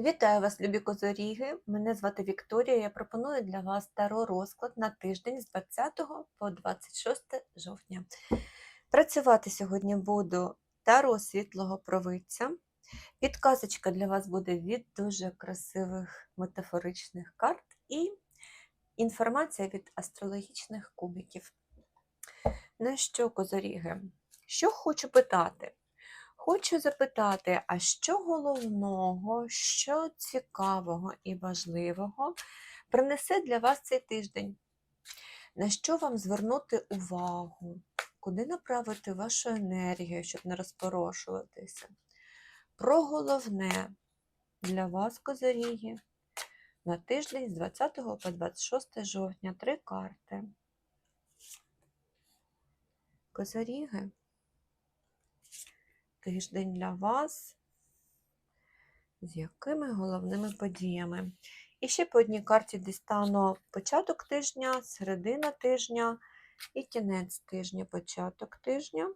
Вітаю вас, любі козоріги! Мене звати Вікторія. Я пропоную для вас таро розклад на тиждень з 20 по 26 жовтня. Працювати сьогодні буду таро світлого провидця. Підказочка для вас буде від дуже красивих метафоричних карт і інформація від астрологічних кубиків. Ну що, козоріги? Що хочу питати? Хочу запитати, а що головного, що цікавого і важливого принесе для вас цей тиждень? На що вам звернути увагу? Куди направити вашу енергію, щоб не розпорошуватися? Про головне для вас, козоріги, на тиждень з 20 по 26 жовтня три карти. Козоріги тиждень для вас. З якими головними подіями? І ще по одній карті дістану початок тижня, середина тижня і кінець тижня, початок тижня,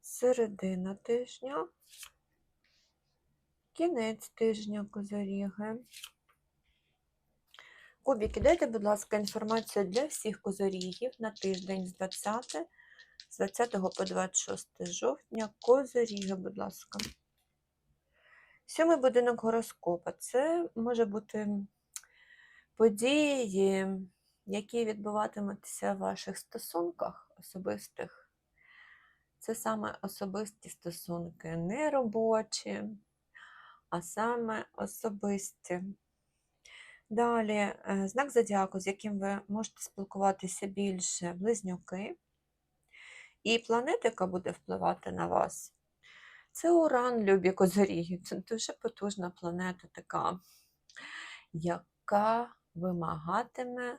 середина тижня, кінець тижня козоріги. Кубіки, дайте, будь ласка, інформацію для всіх козорігів на тиждень з 20 з 20 по 26 жовтня козоріги, будь ласка. Сьомий будинок гороскопа. Це може бути події, які відбуватимуться в ваших стосунках особистих. Це саме особисті стосунки, не робочі, а саме особисті. Далі, е, знак зодіаку, з яким ви можете спілкуватися більше, близнюки. І планета, яка буде впливати на вас, це Уран, любі козоріги. Це дуже потужна планета така, яка вимагатиме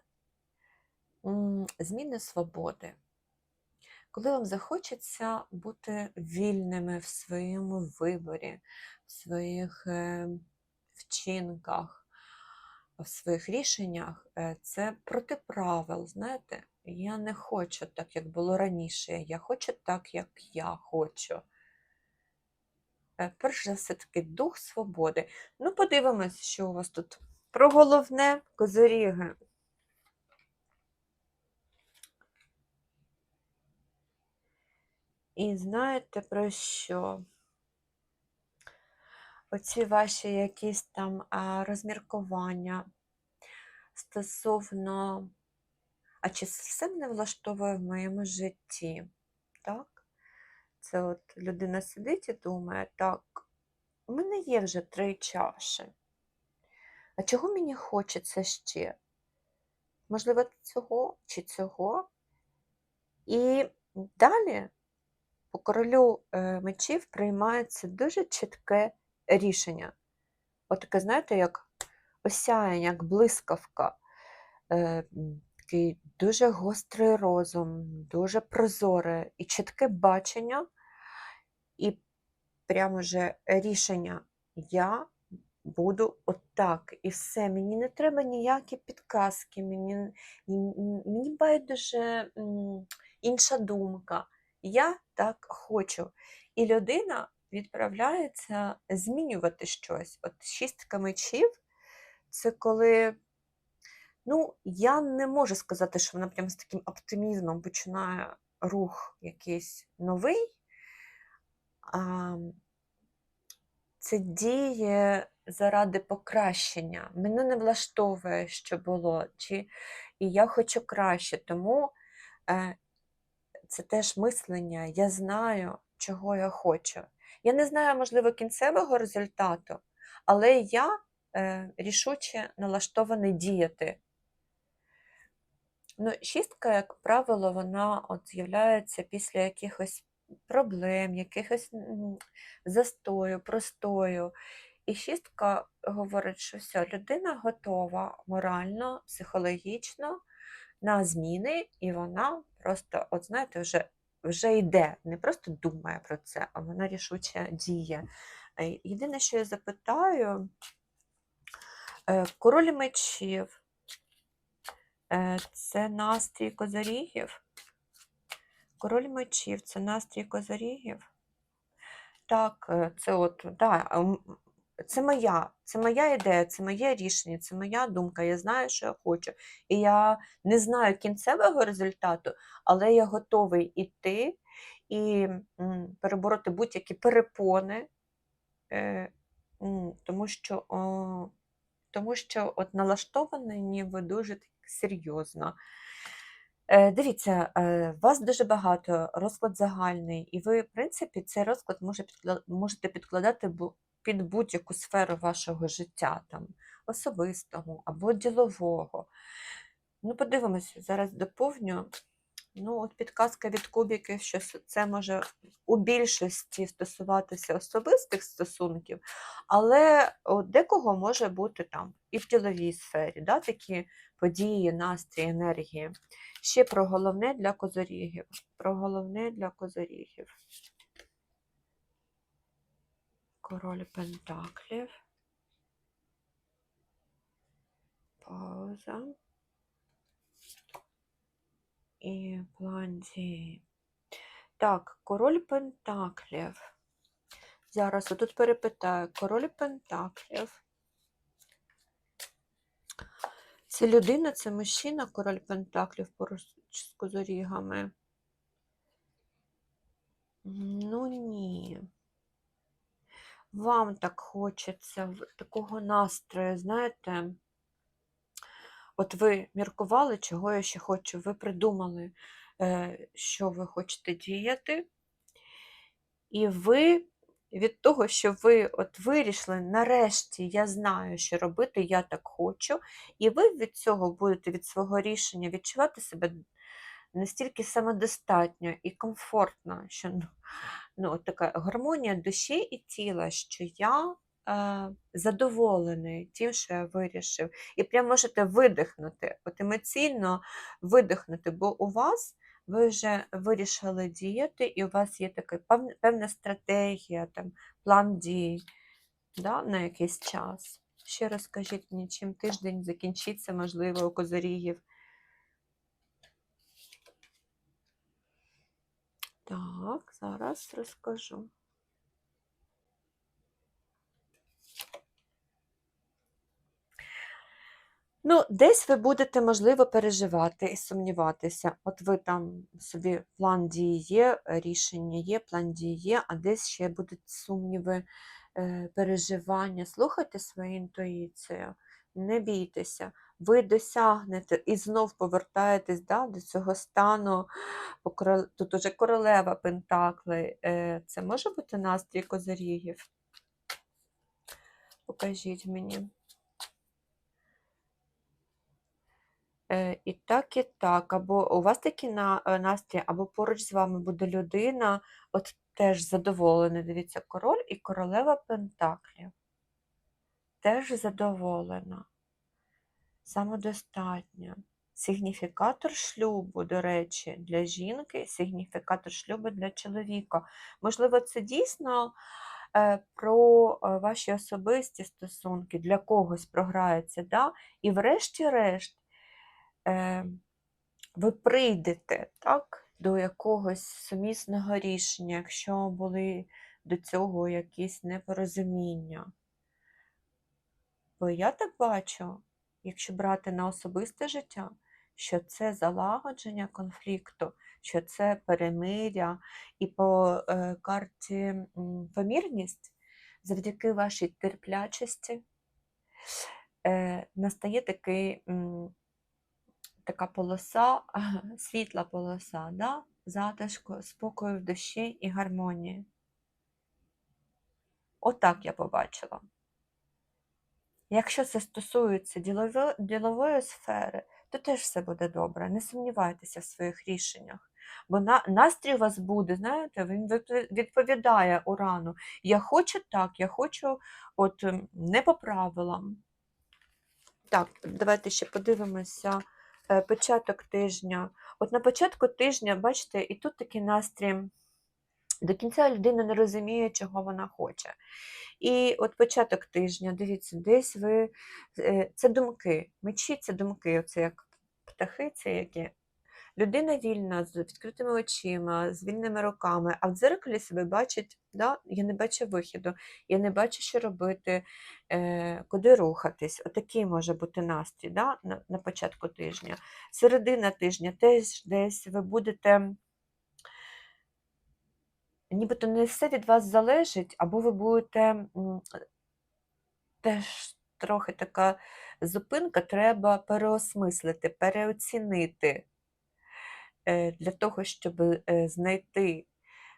зміни свободи. Коли вам захочеться бути вільними в своєму виборі, в своїх е, вчинках, в своїх рішеннях, е, це проти правил, знаєте, я не хочу так, як було раніше. Я хочу так, як я хочу. Е, перш за все таки дух свободи. Ну, подивимось, що у вас тут. Про головне козоріги. І знаєте про що? Оці ваші якісь там розміркування стосовно а чи все мене влаштовує в моєму житті? Так? Це от людина сидить і думає, так, у мене є вже три чаші. А чого мені хочеться ще? Можливо, цього чи цього? І далі по королю е, мечів приймається дуже чітке рішення. Отаке, знаєте, як осяяння, як блискавка. Такий дуже гострий розум, дуже прозоре і чітке бачення, і прямо вже рішення я буду отак. І все, мені не треба ніякі підказки, мені мені байдуже інша думка. Я так хочу. І людина відправляється змінювати щось. От шістка мечів це коли Ну, я не можу сказати, що вона прям з таким оптимізмом починає рух якийсь новий. Це діє заради покращення. Мене не влаштовує, що було, чи і я хочу краще. Тому е, це теж мислення. Я знаю, чого я хочу. Я не знаю, можливо, кінцевого результату, але я е, рішуче налаштований діяти. Ну, шістка, як правило, вона от з'являється після якихось проблем, якихось застою, простою. І шістка говорить, що все, людина готова морально, психологічно на зміни, і вона просто, от знаєте, вже вже йде, не просто думає про це, а вона рішуче діє. Е, єдине, що я запитаю, е, король мечів. Е, це настрій козарігів. Король мечів це настрій козарігів. Так, е, це от, да, це моя, це моя ідея, це моє рішення, це моя думка. Я знаю, що я хочу. І я не знаю кінцевого результату, але я готовий іти і перебороти будь-які перепони, е, тому що, тому що от налаштовані ви дуже серйозно. Е, Дивіться, е, вас дуже багато, розклад загальний, і ви, в принципі, цей розклад можете підкладати під будь-яку сферу вашого життя, там, особистого або ділового. Ну, подивимося, зараз доповню. Ну, от підказка від кубіків, що це може у більшості стосуватися особистих стосунків, але у декого може бути там і в діловій сфері, да, такі події, настрій, енергії. Ще про головне для козорігів. Про головне для козорігів. Король Пентаклів. Пауза. І план дії. Так, король Пентаклів. Зараз отут перепитаю. Король Пентаклів. Це людина, це мужчина, король Пентаклів поруч з козорігами. Ну ні. Вам так хочеться такого настрою, знаєте. От ви міркували, чого я ще хочу, ви придумали, е, що ви хочете діяти, і ви від того, що ви от вирішили, нарешті я знаю, що робити, я так хочу, і ви від цього будете від свого рішення відчувати себе настільки самодостатньо і комфортно, що ну, ну, така гармонія душі і тіла, що я задоволений тим, що я вирішив. І прям можете видихнути, от емоційно видихнути, бо у вас ви вже вирішили діяти, і у вас є така певна стратегія, там, план дій да, на якийсь час. Ще раз скажіть мені, чим тиждень закінчиться, можливо, у козорігів. Так, зараз розкажу. Ну, десь ви будете, можливо, переживати і сумніватися. От ви там собі план дії є, рішення є, план дії є, а десь ще будуть сумніви, е, переживання. Слухайте свою інтуїцію, не бійтеся, ви досягнете і знов повертаєтесь да, до цього стану. Тут уже королева Пентакли. Е, Це може бути настрій козирігів? Покажіть мені. І так, і так. Або у вас такий е, настрій, або поруч з вами буде людина, от теж задоволена. Дивіться, король і королева Пентаклів. Теж задоволена, самодостатня. Сигніфікатор шлюбу, до речі, для жінки, сигніфікатор шлюбу для чоловіка. Можливо, це дійсно е, про е, ваші особисті стосунки, для когось програється, да? і врешті-решт е, ви прийдете так, до якогось сумісного рішення, якщо були до цього якісь непорозуміння. Бо я так бачу, якщо брати на особисте життя, що це залагодження конфлікту, що це перемиря, і по е, карті помірність, завдяки вашій терплячості, е, настає такий, м, така полоса, світла полоса, да? затишку, спокою в душі і гармонії. Отак я побачила. Якщо це стосується ділово- ділової сфери, то теж все буде добре. Не сумнівайтеся в своїх рішеннях. Бо на, настрій у вас буде, знаєте, він відпо- відповідає урану. Я хочу так, я хочу от не по правилам. Так, давайте ще подивимося початок тижня. От на початку тижня, бачите, і тут такий настрій. До кінця людина не розуміє, чого вона хоче. І от початок тижня, дивіться, десь ви. е, Це думки. Мечі це думки, оце як птахи, це які Людина вільна, з відкритими очима, з вільними руками, а в дзеркалі себе бачить, да, я не бачу вихіду, я не бачу, що робити, е, куди рухатись. Отакий може бути настрій да, на, на початку тижня. Середина тижня теж десь ви будете. Нібито не все від вас залежить, або ви будете теж трохи така зупинка, треба переосмислити, переоцінити для того, щоб е, знайти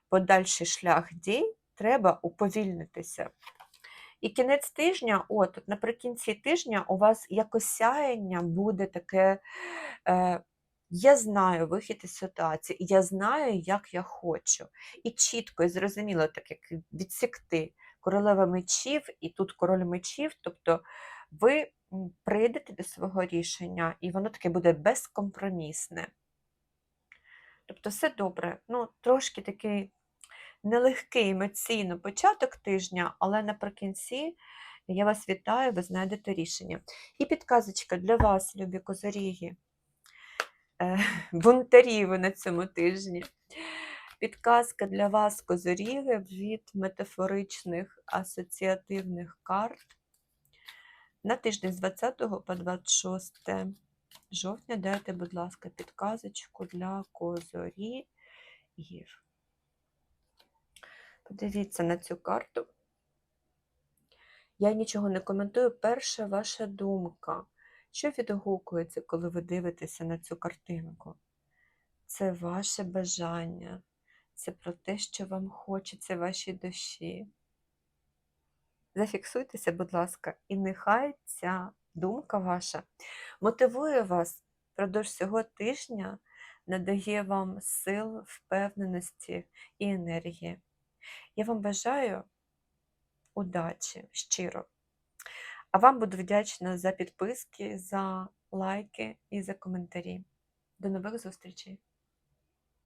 подальший шлях дій, треба уповільнитися. І кінець тижня, от наприкінці тижня, у вас якось сяєння буде таке. Е, я знаю вихід із ситуації, я знаю, як я хочу. І чітко і зрозуміло, так як відсікти королева мечів і тут король мечів, тобто ви прийдете до свого рішення, і воно таке буде безкомпромісне. Тобто все добре. Ну, трошки такий нелегкий емоційно початок тижня, але наприкінці я вас вітаю, ви знайдете рішення. І підказочка для вас, любі козоріги, е, бунтарі ви на цьому тижні. Підказка для вас, козоріги, від метафоричних асоціативних карт на тиждень з 20 по 26 жовтня дайте, будь ласка, підказочку для козорігів. Подивіться на цю карту. Я нічого не коментую. Перша ваша думка. Що відгукується, коли ви дивитеся на цю картинку? Це ваше бажання, це про те, що вам хочеться вашій душі. Зафіксуйтеся, будь ласка, і нехай ця думка ваша мотивує вас впродовж цього тижня, надає вам сил, впевненості і енергії. Я вам бажаю удачі щиро. А вам буду вдячна за підписки, за лайки і за коментарі. До нових зустрічей!